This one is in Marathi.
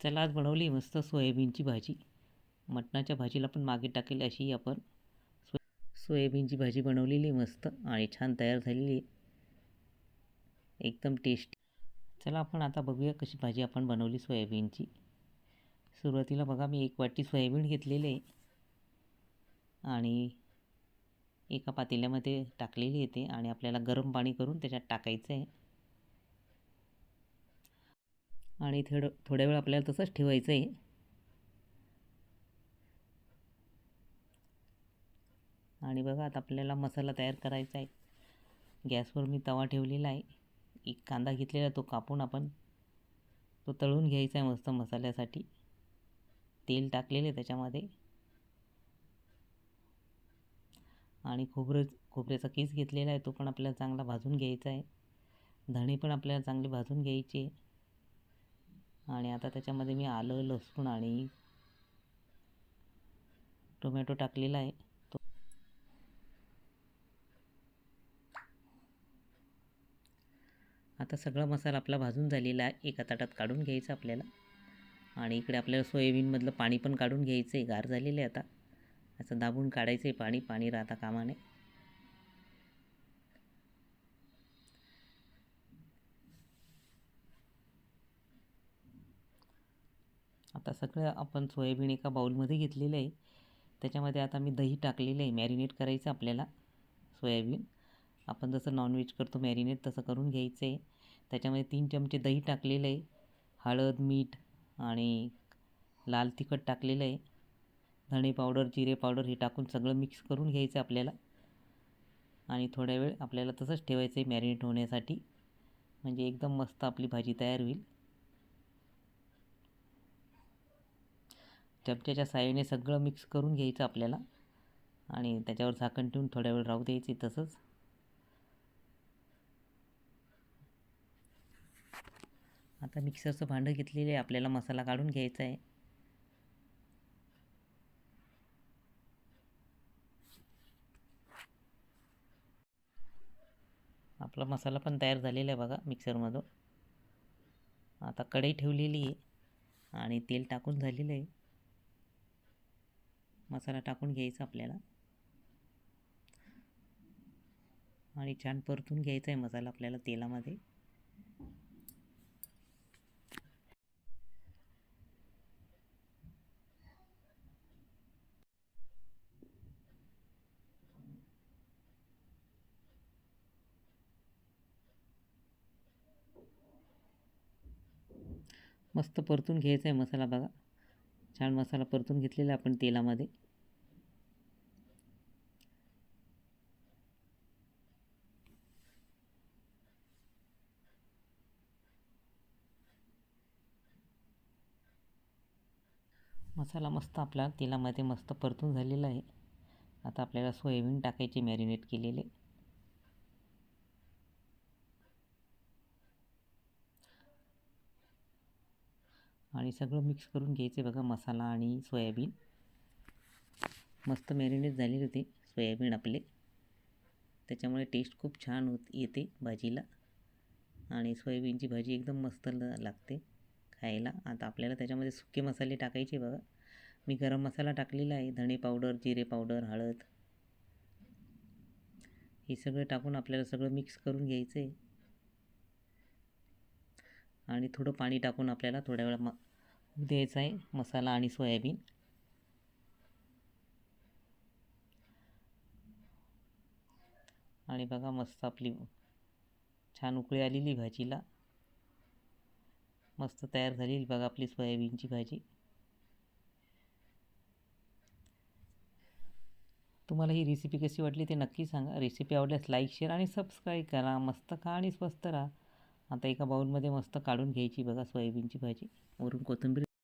चला आज बनवली मस्त सोयाबीनची भाजी. मटणाच्या भाजीला पण मागे टाकेल अशी आपण. सो सोयाबीनची भाजी बनवलेली मस्त आणि छान तयार झालेली आहे. एकदम टेस्टी चला आपण आता बघूया कशी भाजी आपण बनवली सोयाबीनची. सुरुवातीला बघा मी एक वाटी सोयाबीन घेतलेले आहे. आणि एका पातेल्यामध्ये टाकलेली येते आणि आपल्याला गरम पाणी करून त्याच्यात टाकायचं आहे. आणि थोडं थोड्या वेळ आपल्याला तसंच ठेवायचं आहे. आणि बघा आता आपल्याला मसाला तयार करायचा आहे. गॅसवर मी तवा ठेवलेला आहे. एक कांदा घेतलेला तो कापून आपण तो तळून घ्यायचा आहे मस्त मसाल्यासाठी. तेल टाकलेले त्याच्यामध्ये. आणि खोबरं खोबऱ्याचा केस घेतलेला आहे तो पण आपल्याला चांगला भाजून घ्यायचा आहे. धणे पण आपल्याला चांगले भाजून घ्यायचे. आणि आता त्याच्यामध्ये मी आलं लसूण आणि टोमॅटो टाकलेला आहे. तो आता सगळा मसाला आपला भाजून झालेला आहे. एका ताटात काढून घ्यायचा आपल्याला. आणि इकडे आपल्याला सोयाबीनमधलं पाणी पण काढून घ्यायचं आहे. गार झालेलं आहे आता. असं दाबून काढायचं आहे पाणी. पाणी राहता कामाने आता सगळं आपण सोयाबीन एका बाऊलमध्ये घेतलेलं आहे. त्याच्यामध्ये आता मी दही टाकलेलं आहे. मॅरिनेट करायचं आपल्याला सोयाबीन. आपण जसं नॉनव्हेज करतो मॅरिनेट तसं करून घ्यायचं आहे. त्याच्यामध्ये तीन चमचे दही टाकलेलं आहे. हळद मीठ आणि लाल तिखट टाकलेलं आहे. धणे पावडर जिरे पावडर हे टाकून सगळं मिक्स करून घ्यायचं आपल्याला. आणि थोड्या वेळ आपल्याला तसंच ठेवायचं आहे मॅरिनेट होण्यासाठी. म्हणजे एकदम मस्त आपली भाजी तयार होईल. चमच्याच्या साहाय्याने सगळं मिक्स करून घ्यायचं आपल्याला. आणि त्याच्यावर झाकण ठेवून थोड्या वेळ राहू द्यायचे तसंच. आता मिक्सरचं भांडं घेतलेलं आहे आपल्याला मसाला काढून घ्यायचा आहे. आपला मसाला पण तयार झालेला आहे बघा मिक्सरमधून आता कढई ठेवलेली आहे आणि तेल टाकून झालेलं आहे. मसाला टाकून घ्यायचा आपल्याला. आणि छान परतून घ्यायचा आहे मसाला आपल्याला तेलामध्ये. मस्त परतून घ्यायचा आहे मसाला बघा. छान मसाला परतून घेतलेला आपण तेलामध्ये. मसाला मस्त आपला तेलामध्ये मस्त परतून झालेला आहे. आता आपल्याला सोयाबीन टाकायचे मॅरिनेट केलेले. आणि सगळं मिक्स करून घ्यायचे बघा मसाला आणि सोयाबीन. मस्त मॅरिनेट झालेले होते सोयाबीन आपले. त्याच्यामुळे टेस्ट खूप छान होत येते भाजीला. आणि सोयाबीनची भाजी एकदम मस्त ल लागते खायला. आता आपल्याला त्याच्यामध्ये सुके मसाले टाकायचे बघा. मी गरम मसाला टाकलेला आहे धणे पावडर जिरे पावडर हळद. हे सगळं टाकून आपल्याला सगळं मिक्स करून घ्यायचं आहे आणि थोडं पाणी टाकून आपल्याला थोड्या वेळा म द्यायचा आहे मसाला आणि सोयाबीन. आणि बघा मस्त आपली छान उकळी आलेली भाजीला. मस्त तयार झालेली बघा आपली सोयाबीनची भाजी. तुम्हाला ही रेसिपी कशी वाटली ते नक्की सांगा. रेसिपी आवडल्यास लाईक शेअर आणि सबस्क्राईब करा. मस्त खा आणि स्वस्त राहा. आता एका बाऊलमध्ये मस्त काढून घ्यायची बघा सोयाबीनची भाजी. वरून कोथिंबीर